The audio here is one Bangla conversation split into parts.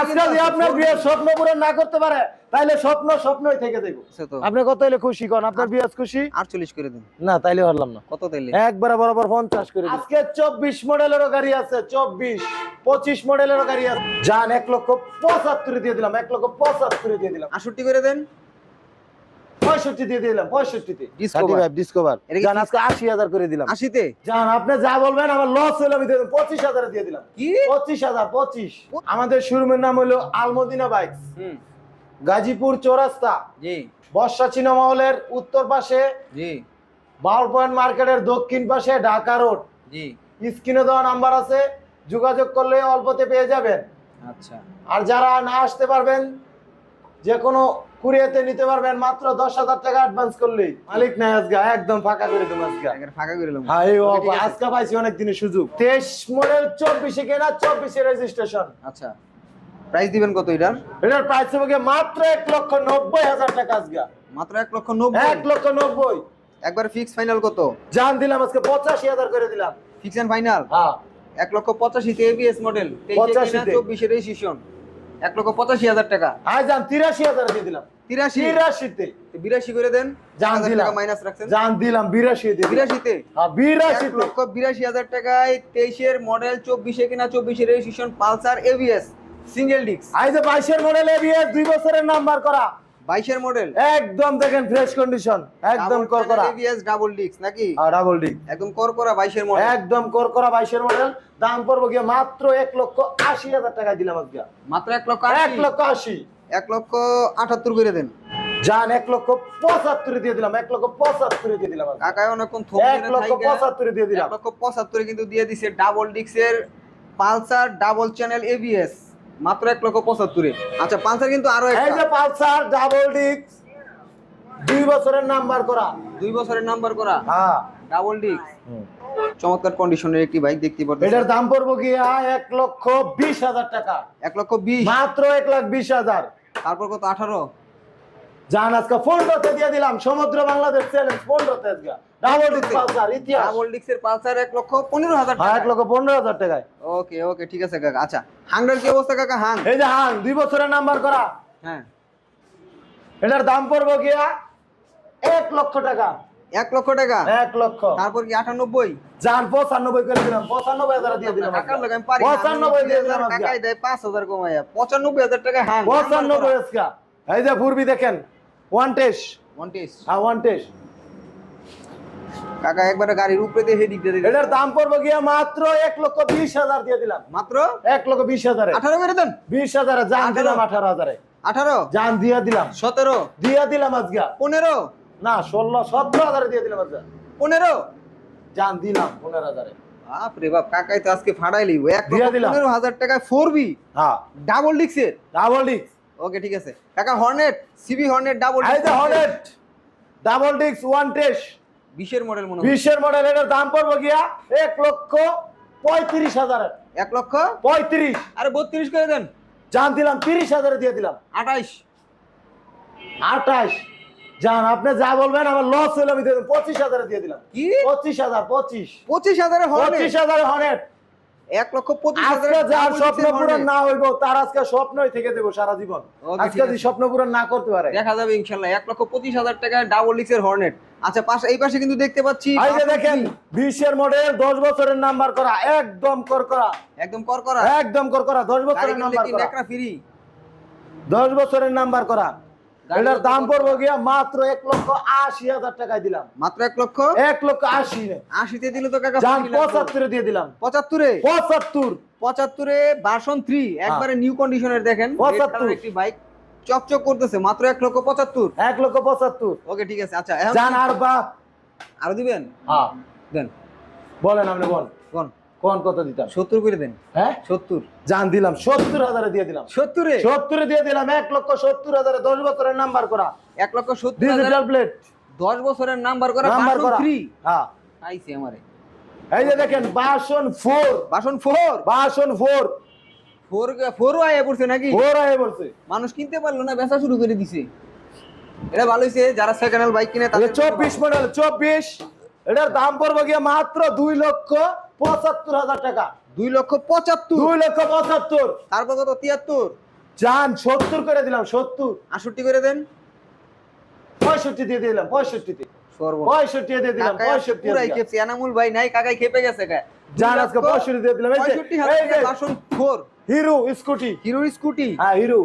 আজকে যদি আপনার বিয়ের স্বপ্ন পূরণ না করতে পারে তাইলে স্বপ্ন স্বপ্নই থেকে দেব আপনি কত হলে খুশি কোন? আপনার বিয়ে খুশি? আটচল্লিশ করে দিন। না তাইলে পারলাম না। কত তাইলে? একবারে বরাবর পঞ্চাশ করে আজকে চব্বিশ মডেলেরও গাড়ি আছে চব্বিশ পঁচিশ মডেলেরও গাড়ি আছে। জান এক লক্ষ পঁচাত্তরে দিয়ে দিলাম এক লক্ষ পঁচাত্তরে দিয়ে দিলাম। আটষট্টি করে দেন। পঁয়ষট্টি দিয়ে দিলাম পঁয়ষট্টি ডিসকভার এটা আজকে আশি হাজার করে দিলাম। আশিতে? জান আপনি যা বলবেন আমার লস হলে আমি দিয়ে পঁচিশ হাজারে দিয়ে দিলাম। কি? পঁচিশ হাজার পঁচিশ। আমাদের শোরুমের নাম হলো আলমদিনা বাইক গাজীপুর চৌরাস্তা। জি। বর্ষা চিনা মহলের উত্তর পাশে। জি। বাউল পয়েন্ট মার্কেটের দক্ষিণ পাশে ঢাকা রোড। জি। স্ক্রিনে দেওয়া নাম্বার আছে যোগাযোগ করলে অল্পতে পেয়ে যাবেন। আচ্ছা। আর যারা না আসতে পারবেন যে কোনো কুরিয়াতে নিতে পারবেন মাত্র দশ হাজার টাকা অ্যাডভান্স করলেই। মালিক নাই আজকে একদম ফাঁকা করে দেবো আজকে। ফাঁকা করে দিলাম হ্যাঁ। আজকে পাইছি অনেক দিনের সুযোগ। তেইশ মডেল চব্বিশে কেনা চব্বিশে রেজিস্ট্রেশন আচ্ছা। প্রাইস দিবেন কত এটার? এটার প্রাইস হবে মাত্র এক লক্ষ নব্বই হাজার টাকা আজকে। মাত্র এক লক্ষ নব্বই? এক লক্ষ নব্বই। একবার ফিক্স ফাইনাল কত? জান দিলাম আজকে পঁচাশি হাজার করে দিলাম। ফিক্স এন্ড ফাইনাল হ্যাঁ। এক লক্ষ পঁচাশিতে এবিএস মডেল 85 তে। চব্বিশে রেজিস্ট্রেশন এক লক্ষ পঁচাশি হাজার টাকা। আয় যান তিরাশি হাজার দিয়ে দিলাম। তিরাশি? তিরাশিতে। বিরাশি করে দেন জান দিলাম। মাইনাস রাখছেন। জান দিলাম বিরাশি বিরাশিতে? বিরাশি বিরাশিতে। লক্ষ বিরাশি হাজার টাকায় তেইশের মডেল চব্বিশে কিনা চব্বিশে registration Pulsar ABS single disc আজ বাইশের মডেল এবিএস দুই বছরের নাম্বার করা। বাইশের মডেল একদম দেখেন ফ্রেশ কন্ডিশন একদম করকরা। এবিএস ডাবল ডিস্ক নাকি? ডাবল একদম করকরা বাইশের মডেল একদম করকরা মডেল দাম পড়ব গিয়ে মাত্র এক লক্ষ আশি হাজার টাকা দিলাম আজকে। মাত্র এক লক্ষ এক আশি। লক্ষ আশি। এক লক্ষ আটাত্তর করে দেন। যান এক লক্ষ পঁচাত্তরে দিয়ে দিলাম এক লক্ষ পঁচাত্তরে দিয়ে দিলাম। কাকায় অনেকক্ষণ এক লক্ষ পঁচাত্তরে দিয়ে দিলাম। এক লক্ষ পঁচাত্তরে কিন্তু দিয়ে দিছে ডাবল ডিক্সের পালসার ডাবল চ্যানেল এবিএস মাত্র এক লক্ষ পঁচাত্তরে। আচ্ছা পালসার কিন্তু আরও এই যে পালসার ডাবল ডিস্ক দুই বছরের নাম্বার করা। দুই বছরের নাম্বার করা। হ্যাঁ। ডাবল ডিক্স চমৎকার কন্ডিশনের একটি বাইক দেখতে পাচ্ছেন এটার দাম পড়ব গিয়া এক লক্ষ বিশ হাজার টাকা। এক লক্ষ বিশ। মাত্র এক লাখ বিশ হাজার। তারপর কত আঠারো? জান আজকে পনেরোতে দিয়ে দিলাম। সমুদ্র বাংলাদেশ চ্যালেঞ্জ পনেরোতে আজকে। ডাবল ডিস্ক পালসার ইতিহাস। ডাবল ডিক্সের পালসার এক লক্ষ পনেরো হাজার এক টাকা লক্ষ পনেরো হাজার টাকায়। ওকে ওকে ঠিক আছে কাকা। আচ্ছা হাংডার কি অবস্থা কাকা? হাং। এই যে হাং দুই বছরের নাম্বার করা। হ্যাঁ। এটার দাম পড়ব গিয়া এক লক্ষ টাকা। এক লক্ষ টাকা? এক লক্ষ। তারপর কি আটানব্বই? যান পঁচানব্বই করে দিলাম পঁচানব্বই হাজার দিয়ে দিলাম। পঁচানব্বই দিয়ে দিলাম টাকাই দেয় পাঁচ হাজার কমাইয়া। পঁচানব্বই হাজার টাকা পঁচানব্বই এই যে পূর্বী দেখেন। ওয়ান টেস্ট মন্টিস হ্যাঁ ওয়ান টেস্ট কাকা একবারে গাড়ির উপরে দিয়ে হেডিক দিয়ে এটার দাম পড়ব গিয়া মাত্র এক লক্ষ বিশ হাজার দিয়ে দিলাম। মাত্র? এক লক্ষ বিশ হাজারে। আঠারো করে দেন। বিশ হাজারে জান দিলাম আঠারো হাজারে। আঠারো? জান দিয়া দিলাম। সতেরো? দিয়া দিলাম আজকে। পনেরো? না ষোলো সতেরো হাজারে দিয়ে দিলাম আজকে। পনেরো? জান দিলাম পনেরো হাজারে। বাপরে বাপ কাকাই তো আজকে এক। পনেরো হাজার টাকায় ফোর বি। হ্যাঁ। ডাবল ডিক্সের ডাবল ডিস্ক ওকে ঠিক আছে। কাকা হর্নেট সিবি হর্নেট ডাবল এই যে Hornet double disc one test বিশের মডেল মনে হয়। বিশের মডেল এটার দাম পড়ব গিয়া এক লক্ষ পঁয়ত্রিশ হাজার এক লক্ষ? পঁয়ত্রিশ। আরে বত্রিশ করে দেন। জান দিলাম তিরিশ হাজারে দিয়ে দিলাম। আঠাইশ। আঠাশ জান আপনি যা বলবেন আমার লস হলে আমি দিয়ে দেবো। পঁচিশ হাজারে দিয়ে দিলাম। কি? পঁচিশ হাজার পঁচিশ। পঁচিশ হাজারে হর্নেট পঁচিশ হাজার হর্নেট এক লক্ষ পঁচিশ আজকে যার স্বপ্ন পূরণ না হইব তার আজকে স্বপ্নই থেকে দেবো সারা জীবন। আজকে যদি স্বপ্ন পূরণ না করতে পারে। দেখা যাবে ইনশাল্লাহ। এক লক্ষ পঁচিশ হাজার টাকায় ডাবল ডিক্সের হর্নেট আচ্ছা পাশে এই পাশে কিন্তু দেখতে পাচ্ছি এই যে দেখেন বিশের মডেল দশ বছরের নাম্বার করা একদম কর করা একদম কর করা একদম কর করা দশ গাড়ি বছরের কিনলে নাম্বার করা। ফ্রি বছরের নাম্বার করা। এটার দাম পড়ব গিয়া মাত্র এক লক্ষ আশি হাজার টাকায় দিলাম। মাত্র এক লক্ষ? এক লক্ষ আশি। আশিতে দিলে তো কাকা। পঁচাত্তরে দিয়ে দিলাম। পঁচাত্তরে? পঁচাত্তর। পঁচাত্তরে ভার্সন থ্রি একবারে নিউ কন্ডিশনের দেখেন। পঁচাত্তর। একটি বাইক চকচক করতেছে মাত্র এক লক্ষ পঁচাত্তর। এক লক্ষ পঁচাত্তর। ওকে ঠিক আছে আচ্ছা আর বা আরও দিবেন? হ্যাঁ। দেন। বলেন আপনি বল। কোন কোন কত দিতাম? সত্তর করে দেন। হ্যাঁ? সত্তর। জান দিলাম সত্তর হাজারে দিয়ে দিলাম। সত্তরে? সত্তরে দিয়ে দিলাম এক লক্ষ সত্তর হাজারে দশ বছরের নাম্বার করা। এক লক্ষ সত্তর ডিজিটাল প্লেট দশ বছরের নাম্বার করা নাম্বার করা। হ্যাঁ। আইসি আমারে। এই যে দেখেন বাসন ফোর। বাসন ফোর? বাসন ফোর। ফোর ফোরও আয়া পড়ছে নাকি? ফোর আয়ে বলছে মানুষ কিনতে পারল না বেচা শুরু করে দিছে। এটা ভালো হয়েছে যারা সেকেন্ড হ্যান্ড বাইক কিনে তাদের চব্বিশ মডেল চব্বিশ। এটার দাম পড়বে গিয়ে মাত্র দুই লক্ষ পঁচাত্তর হাজার টাকা। দুই লক্ষ পঁচাত্তর। দুই লক্ষ পঁচাত্তর। তারপর কত? তিয়াত্তর। যান সত্তর করে দিলাম সত্তর। আষট্টি করে দেন। পঁয়ষট্টি দিয়ে দিলাম পঁয়ষট্টিতে পঁয়ষট্টি দিয়ে দিলাম পঁয়ষট্টি পুরাই দিয়ে দিলাম। খেপছে। এনামুল ভাই নাই কাকাই খেপে গেছে যান আজকে পঁয়ষট্টি দিয়ে দিলাম। এই যে, পঁয়ষট্টি হাজার এই যে, টাকা বাসন ফোর। Hero scooty? হ্যাঁ হিরো।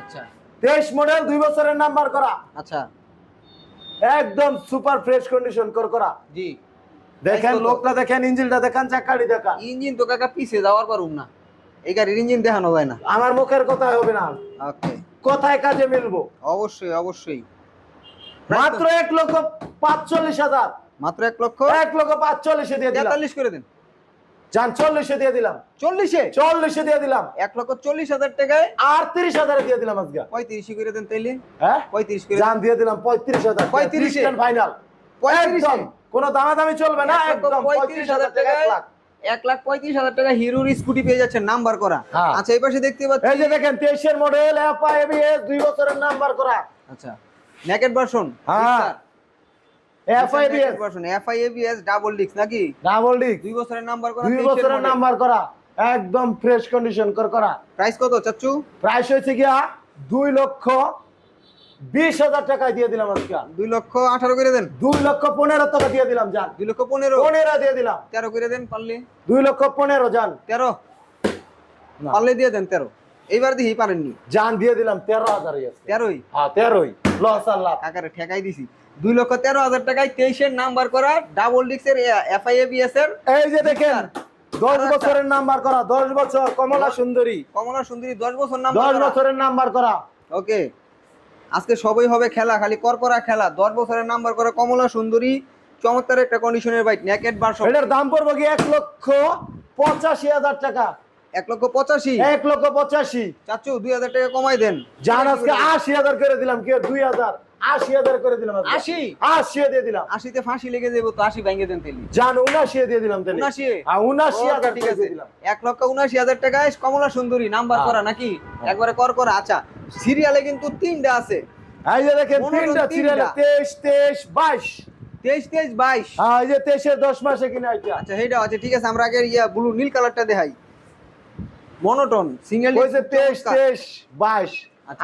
আচ্ছা। তেইশ মডেল দুই বছরের নাম্বার করা। আচ্ছা। একদম সুপার ফ্রেশ কন্ডিশন কর করা। জি। দেখেন লোকটা দেখেন ইঞ্জিনটা দেখেন চাকাড়ি দেখান। ইঞ্জিন তো কাকা পিছে যাওয়ার পারুম না। এই গাড়ির ইঞ্জিন দেখানো যায় না। আমার মুখের কথা হবে না। ওকে। কোথায় কাজে মিলবো? অবশ্যই অবশ্যই। মাত্র এক লক্ষ পাঁচচল্লিশ হাজার। মাত্র এক লক্ষ? এক লক্ষ পাঁচচল্লিশে দিয়ে তেতাল্লিশ করে দেন। যান চল্লিশে দিয়ে দিলাম। চল্লিশে? চল্লিশে দিয়ে দিলাম। এক লক্ষ চল্লিশ হাজার টাকায়? আর তিরিশ হাজারে দিয়ে দিলাম আজকে। পঁয়ত্রিশে করে দেন তাইলে। হ্যাঁ? পঁয়ত্রিশ করে যান দিয়ে দিলাম পঁয়ত্রিশ হাজার। 35 এ? ফাইনাল পঁয়ত্রিশে? কোনো দামাদামি চলবে না একদম পঁয়ত্রিশ হাজার টাকায় এক লাখ। এক লাখ পঁয়ত্রিশ হাজার টাকা হিরোর স্কুটি পেয়ে যাচ্ছেন নাম্বার করা। হ্যাঁ। আচ্ছা এই পাশে দেখতে পাচ্ছি এই যে দেখেন তেইশের মডেল এফআইবিএস দুই বছরের নাম্বার করা। আচ্ছা নেকেট ভার্সন হ্যাঁ। FIBS version FIABS double disc নাকি? ডাবল ডিক দুই বছরের নাম্বার করা দুই বছরের নাম্বার করা একদম ফ্রেশ কন্ডিশন কর করা। প্রাইস কত চাচ্চু? প্রাইস হয়েছে গিয়া দুই লক্ষ বিশ হাজার টাকায় দিয়ে দিলাম আজকে। দুই লক্ষ আঠারো করে দেন। দুই লক্ষ পনেরো টাকা দিয়ে দিলাম যান দুই লক্ষ পনেরো। পনেরো দিয়ে দিলাম। তেরো করে দেন পারলে। দুই লক্ষ পনেরো যান তেরো। পারলে দিয়ে দেন তেরো। এইবার দিহি পারেননি। যান দিয়ে দিলাম তেরো হাজার তেরোই? হ্যাঁ তেরোই। লস আর লাভ। ঠেকাই দিছি। দুই লক্ষ তেরো হাজার টাকায় তেইশের নাম্বার করা ডাবল ডিস্কের এফআইএবিএস এর এই যে দেখেন দশ। বছরের নাম্বার করা দশ বছর কমলা সুন্দরী। কমলা সুন্দরী দশ বছর দশ নাম্বার বছরের নাম্বার করা। ওকে আজকে সবই হবে খেলা খালি করকরা খেলা। দশ বছরের নাম্বার করা কমলা সুন্দরী চমৎকার একটা কন্ডিশনের বাইক নেকেট ভার্সন এটার দাম পড়ব কি? এক লক্ষ পঁচাশি হাজার টাকা। এক লক্ষ পঁচাশি? এক লক্ষ পঁচাশি। চাচু দুই হাজার টাকা কমাই দেন। যান আজকে আশি হাজার করে দিলাম কি দুই হাজার আশি হাজার করে দিলাম আজকে। আশি? আশি দিয়ে দিলাম। আশিতে ফাঁসি লেগে যাব তো আশি ভেঙে দেন তেলি যান উনাশি দিয়ে দিলাম উনাশি হ্যাঁ, উনাশি হাজার ঠিক আছে। দিলাম। এক লক্ষ উনাশি হাজার টাকায় কমলা সুন্দরী নাম্বার হ্যাঁ। করা নাকি? একবারে কর করা আচ্ছা। সিরিয়ালে কিন্তু তিনটা আছে। এই যে দেখেন তিনটা। সিরিয়াল তেইশ তেইশ বাইশ। তেইশ তেইশ বাইশ। হ্যাঁ এই যে তেইশের দশ মাসে কিনা আচ্ছা সেইটা আছে ঠিক আছে আমরা আগে ইয়া ব্লু নীল কালারটা দেখাই। মনোটন সিঙ্গেল কইছে তেইশ তেইশ বাইশ।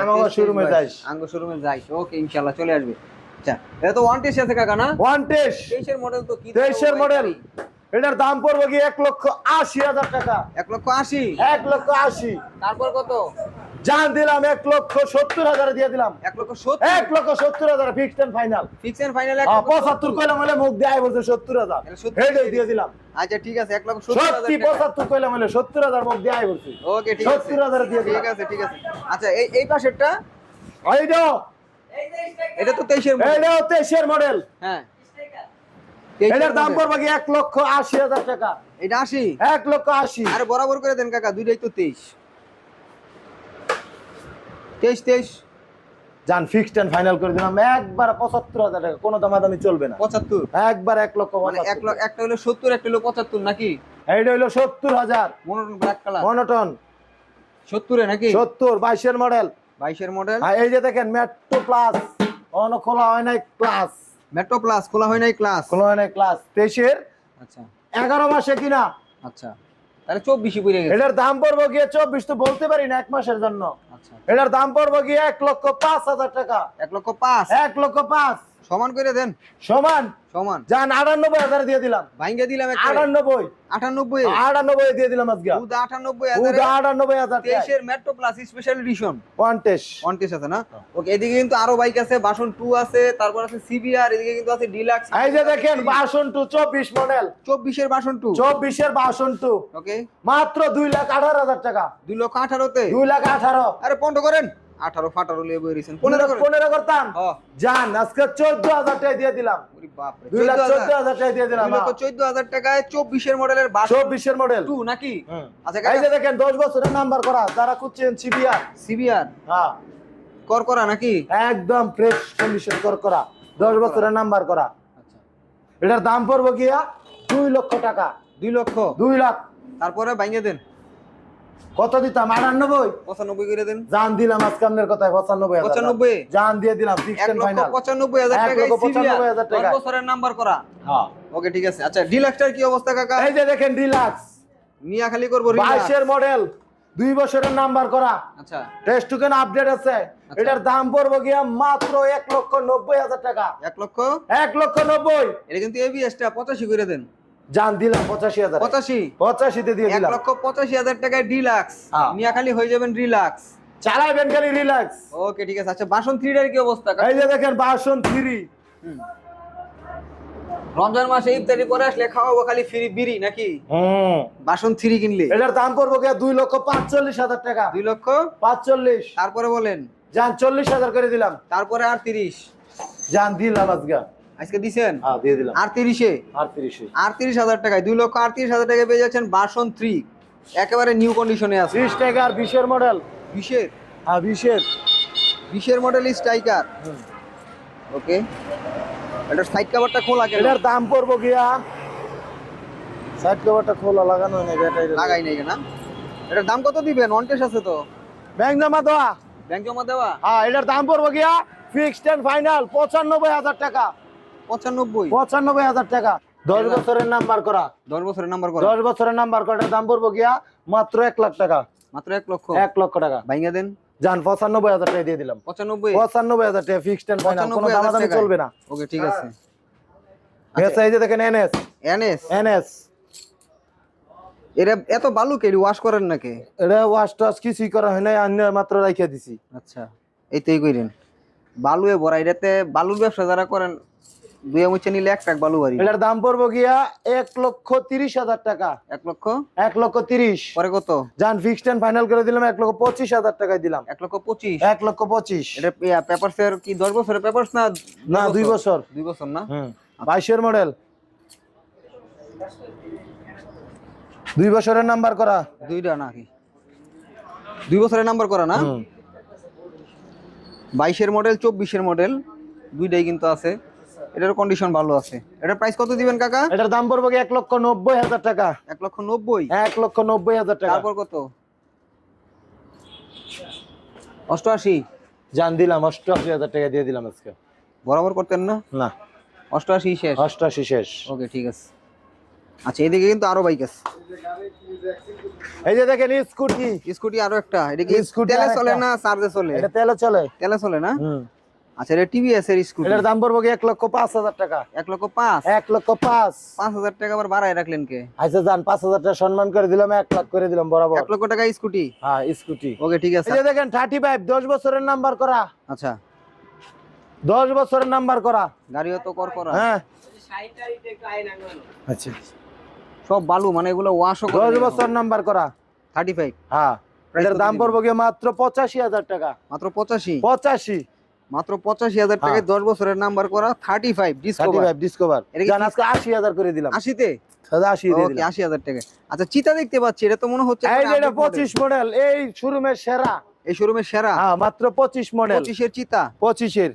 আমার শোরুমে যাইস আঙ্গ শোরুমে যাইস ওকে ইনশাআল্লাহ চলে আসবে। আচ্ছা এটা তো ওয়ান টেস্ট আছে কাকা না? ওয়ান টেস তেইশের মডেল তো কি তেইশের মডেল এটার দাম পড়বে কি এক লক্ষ আশি হাজার টাকা? এক লক্ষ আশি? এক লক্ষ আশি। তারপর কত? জান দিলাম এক লক্ষ সত্তর হাজার দিয়ে দিলাম। এক লক্ষ এক লক্ষ সত্তর হাজার fixed and final fix and final পঁচাত্তর কইলাম হলে মুখ দেয় বলছে সত্তর হাজার। দিয়ে দিলাম। আচ্ছা ঠিক আছে এক লক্ষ সত্যি পঁচাত্তর কইলাম হলে সত্তর হাজার মুখ দেয় বলছে। ওকে ঠিক আছে। সত্তর হাজার দিয়ে ঠিক আছে ঠিক আছে। আচ্ছা এই এই পাশেরটা? এইটা এটা তো তেইশের মডেল তেইশের মডেল হ্যাঁ। এটার দাম পড়বে কি এক লক্ষ আশি হাজার টাকা। এটা আশি? এক লক্ষ আশি। আরে বরাবর করে দেন কাকা দুইটাই তো তেইশ। তেইশ তেইশ। যান ফিক্সড এন্ড ফাইনাল করে দিলাম। একবার পঁচাত্তর হাজার টাকা কোনো দামাদামি চলবে না। পঁচাত্তর? একবার এক লক্ষ মানে এক লক্ষ একটা হলো সত্তর একটা হলো পঁচাত্তর নাকি? এইটা হইল সত্তর হাজার। মনোটন ব্ল্যাক কালার মনোটন সত্তরে নাকি? সত্তর বাইশের মডেল বাইশের মডেল এই যে দেখেন মেট্রো প্লাস অন খোলা হয় নাই ক্লাস মেট্রো প্লাস খোলা হয় নাই ক্লাস খোলা হয় নাই ক্লাস তেইশের আচ্ছা। এগারো মাসে কিনা। আচ্ছা। তাহলে চব্বিশই পড়ে গেছে। এটার দাম পড়ব গিয়ে চব্বিশ তো বলতে পারি না এক মাসের জন্য। আচ্ছা এটার দাম পড়ব গিয়ে এক লক্ষ পাঁচ হাজার টাকা। এক লক্ষ পাঁচ? এক লক্ষ পাঁচ। সমান করে দেন। সমান? সমান। যান আটানব্বই হাজার দিয়ে দিলাম। ভাঙ্গে দিলাম আটানব্বই? আটানব্বই। আটানব্বই দিয়ে দিলাম আজকে। উদা আটানব্বই হাজার। আটানব্বই হাজার। তেইশের মেট্রো প্লাস স্পেশাল এডিশন ওয়ান্টেস কন্টেস্ট আছে না? ওকে এদিকে কিন্তু আরও বাইক আছে বাসন টু আছে তারপর আছে সিবিআর এদিকে কিন্তু আছে ডিলাক্স এই যে দেখেন বাসন টু চব্বিশ মডেল চব্বিশের বাসন টু চব্বিশের বাসন টু ওকে মাত্র দুই লাখ আঠারো হাজার টাকা। দুই লক্ষ আঠারোতে। দুই লাখ আঠারো। আরে পনেরো করেন। আঠারো ফাটারো লিয়ে বই রয়েছেন। পনেরো পনেরো করতাম। যান আজকে চোদ্দ হাজার টাকা দিয়ে দিলাম। ওরে বাপরে দুই লাখ 14,000 চোদ্দ হাজার টাকা দিয়ে দিলাম দুই লক্ষ চোদ্দ হাজার টাকায় চব্বিশের মডেলের চব্বিশের মডেল। টু নাকি? আচ্ছা এই যে দেখেন দশ বছরের নাম্বার করা যারা খুঁজছেন সিবিআর সিবিআর হ্যাঁ। কর করা নাকি? একদম ফ্রেশ কন্ডিশন কর করা। দশ বছরের নাম্বার করা। আচ্ছা। এটার দাম পড়ব গিয়া দুই লক্ষ টাকা। দুই লক্ষ? দুই লাখ। তারপরে ভাঙিয়ে দেন। কত দিতাম? আটানব্বই? পঁচানব্বই করে দেন। জান দিলাম আজকে আপনার কথায় পঁচানব্বই পঁচানব্বই? জান দিয়ে দিলাম পঁচানব্বই হাজার লক্ষ পঁচানব্বই হাজার টাকায়। বছরের নাম্বার করা। হ্যাঁ। ওকে ঠিক আছে। আচ্ছা ডিলাক্সটার কি অবস্থা কাকা? এই যে দেখেন ডিলাক্স। মিয়া খালি করব বাইশের মডেল দুই বছরের নাম্বার করা। আচ্ছা। টেস্ট টুকেন আপডেট আছে। এটার দাম পড়ব গিয়া মাত্র এক লক্ষ নব্বই হাজার টাকা। এক লক্ষ? এক লক্ষ নব্বই। এটা কিন্তু এবিএসটা পঁচাশি করে দেন। জান দিলাম পঁচাশি হাজার। পঁচাশি? পঁচাশিতে দিয়ে দিলাম। লক্ষ পঁচাশি হাজার টাকায় ডিলাক্স হ্যাঁ। মিয়া খালি হয়ে যাবেন রিল্যাক্স চালাইবেন খালি রিল্যাক্স ওকে ঠিক আছে। আচ্ছা বাসন থ্রিটার কি অবস্থা? এই যে দেখেন বাসন থ্রি রমজান মাসে ইফতারি করে আসলে খাওয়াবো খালি ফ্রি বিড়ি নাকি? হুম বাসন থ্রি কিনলে। এটার দাম পড়ব গিয়া দুই লক্ষ পাঁচচল্লিশ হাজার টাকা। দুই লক্ষ? পাঁচচল্লিশ। তারপরে বলেন। যান চল্লিশ হাজার করে দিলাম। তারপরে আর তিরিশ। যান দিলাম আজকে। আজকে দিছেন? হ্যাঁ দিয়ে দিলাম। আর তিরিশে? আর তিরিশে। আর তিরিশ হাজার টাকায় দুই লক্ষ আটত্রিশ হাজার টাকায় পেয়ে যাচ্ছেন বাসন থ্রি একেবারে নিউ কন্ডিশনে আছে। ত্রিশ টাকা আর বিশের মডেল বিশের? হ্যাঁ বিশের। বিশের মডেল স্ট্রাইকার ওকে। এটার সাইড কভারটা খোলা কেন? এটার দাম পড়ব গিয়া। সাইড কভারটা খোলা লাগানো নেই ব্যাটারি লাগাই নাই না এটার দাম কত দিবেন? অনটেস আছে তো? ব্যাংক জমা দেওয়া। ব্যাংক জমা দেওয়া? হ্যাঁ এটার দাম পড়ব গিয়া। ফিক্সড এন্ড ফাইনাল পঁচানব্বই হাজার টাকা। পঁচানব্বই। পঁচানব্বই হাজার টাকা। দশ বছরের নাম্বার করা। দশ বছরের নাম্বার করা। দশ বছরের নাম্বার করার দাম পড়ব গিয়া মাত্র এক লাখ টাকা। মাত্র এক লক্ষ। এক লক্ষ টাকা। ভাইঙ্গা দেন। যান পঁচানব্বই হাজার টাকা দিয়ে দিলাম। পঁচানব্বই। পঁচানব্বই হাজার টাকা ফিক্সড এন্ড ফাইনাল কোনো দামাদামি চলবে না। ওকে ঠিক আছে। এস এই যে দেখেন এনএস। এনএস? এনএস। এরা এত বালু কেডি ওয়াশ করেন নাকি? এটা ওয়াশ টাশ কিছুই করা হয় নাই অন্য মাত্র রাখিয়া দিছি। আচ্ছা এই তো এই কইরেন। বালুয়ে ভরা এটাতে বালুর ব্যবসা যারা করেন দুই মুচে নিলে এক টাক বালু বাড়ি। এটার দাম পড়ব গিয়া এক লক্ষ তিরিশ হাজার টাকা। এক লক্ষ? এক লক্ষ তিরিশ। পরে কত? যান ফিক্সড এন্ড ফাইনাল করে দিলাম এক লক্ষ পঁচিশ হাজার টাকায় দিলাম। এক লক্ষ পঁচিশ? এক লক্ষ পঁচিশ। এটা পেপারস এর কি দশ বছরের পেপারস না না দুই বছর? দুই বছর না? বাইশের মডেল দুই বছরের নাম্বার করা। দুইটা নাকি? দুই বছরের নাম্বার করা না? বাইশের মডেল চব্বিশের মডেল দুইটাই কিন্তু আছে। এটার কন্ডিশন ভালো আছে। এটার প্রাইস কত দিবেন কাকা? এটার দাম পড়বে গিয়ে এক লক্ষ নব্বই হাজার টাকা। এক লক্ষ নব্বই? এক লক্ষ নব্বই হাজার টাকা। তারপর কত? অষ্টআশি? জান দিলাম অষ্টআশি হাজার টাকা দিয়ে দিলাম আজকে। বরাবর করতেন না? না। অষ্টআশি শেষ? অষ্টআশি শেষ। ওকে ঠিক আছে। আচ্ছা এদিকে কিন্তু আরও বাইক আছে। এই যে দেখেন স্কুটি। স্কুটি আরও একটা। এটা কি Scooty তেলে চলে না চার্জে চলে? এটা তেলে চলে। তেলে চলে না? হুম। আচ্ছা এটা টিভিএস এর স্কুটি এটার দাম পড়ব গিয়ে এক লক্ষ পাঁচ হাজার টাকা? এক লক্ষ পাঁচ? এক লক্ষ পাঁচ। পাঁচ হাজার টাকা আবার বাড়ায় রাখলেন কে? আচ্ছা পাঁচ হাজার টাকা সম্মান করে দিলাম এক লাখ করে দিলাম বরাবর। এক লক্ষ টাকা স্কুটি হ্যাঁ স্কুটি ওকে ঠিক আছে। এই যে দেখেন থার্টি ফাইভ দশ বছরের নাম্বার করা। আচ্ছা। দশ বছরের নাম্বার করা। গাড়িও তো কর করা। হ্যাঁ। আচ্ছা। সব বালু মানে এগুলো ওয়াশও দশ বছর নাম্বার করা। থার্টি ফাইভ হ্যাঁ। Price এটার দাম? পড়ব মাত্র পঁচাশি হাজার টাকা। মাত্র পঁচাশি? পঁচাশি। মাত্র পঁচাশি হাজার টাকায় দশ বছরের নাম্বার করা থার্টি ফাইভ ডিসকভার আশি হাজার করে দিলাম। আশিতে? আশি দিলাম। আশি হাজার টাকা আচ্ছা চিতা দেখতে পাচ্ছি এটা তো মনে হচ্ছে। পঁচিশ মডেল এই শোরুমের সেরা। এই শোরুমের সেরা? হ্যাঁ মাত্র পঁচিশ মডেল পঁচিশের চিতা? পঁচিশের।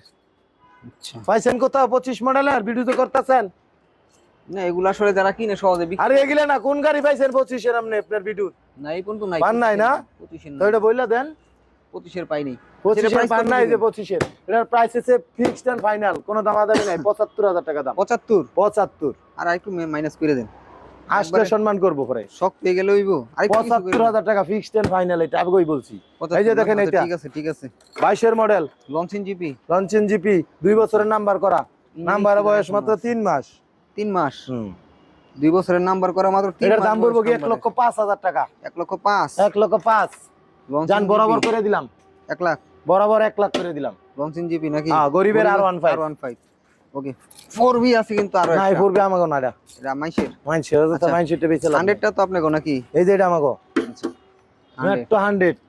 আচ্ছা। পাইছেন কোথাও পঁচিশ মডেলের ভিডিও তো করতেছেন? না এগুলো আসলে যারা কিনে সহজে আরে এগুলা না কোন গাড়ি পাইছেন পঁচিশের আপনি আপনার ভিডিও নাই পান নাই না? পঁচিশের তো এটা বইলা দেন। পঁচিশের নাই প্রাইস ফিক্সড এন্ড ফাইনাল কোনো দামাদামি নাই। পঁচাত্তর হাজার টাকা দাম। পঁচাত্তর? পঁচাত্তর। আর একটু মাইনাস করে দেন। আসলে সম্মান করব পরে। শখ পেয়ে গেলে হইব। পঁচাত্তর হাজার টাকা ফিক্সড এন্ড ফাইনাল এটা আমি বলছি। এই যে দেখেন এটা। ঠিক আছে ঠিক আছে। বাইশের model launching GP launching GP দুই বছরের নাম্বার করা। নাম্বারের বয়স মাত্র তিন মাস। তিন মাস। দুই বছরের নাম্বার করা মাত্র এটার দাম পড়ব কি? এক লক্ষ পাঁচ হাজার টাকা। এক লক্ষ পাঁচ। এক লক্ষ পাঁচ। যান বরাবর করে দিলাম। এক লাখ। বরাবর এক লাখ করে দিলাম। লঞ্চিন জিপি নাকি? হ্যাঁ, গরিবের R15 R15 okay four B আছে কিন্তু আরও নাই আমাকে না এটা এটা মাইশের? তো আচ্ছা। হান্ড্রেডটা তো আপনাকে নাকি? এই যে এটা আমাকে আচ্ছা। হান্ড্রেড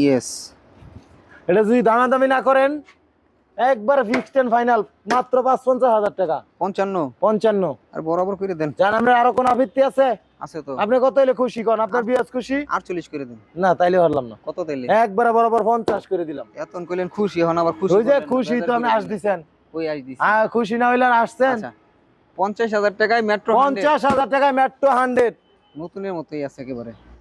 ইয়েস এটা যদি দামাদামি না করেন একবার ফিক্সড এন্ড ফাইনাল মাত্র পাঁচ পঞ্চাশ হাজার টাকা। পঞ্চান্ন। পঞ্চান্ন। আর বরাবর করে দেন। জান আপনার আরও কোন আবৃত্তি আছে? আছে তো। আপনি কত হইলে খুশি কোন? আপনার বিয়াজ খুশি? আটচল্লিশ করে দিন। না তাইলে পারলাম না। কত তাইলে একবার বরাবর পঞ্চাশ করে দিলাম। এতন কইলেন খুশি এখন আবার খুশি ওই যে খুশি তো আমি আস দিছেন ওই আস দিছি হ্যাঁ খুশি না হইলেন আসছেন? আচ্ছা পঞ্চাশ হাজার টাকায় মেট্রো পঞ্চাশ হাজার টাকায় মেট্রো হান্ড্রেড নতুনের মতোই আছে একেবারে।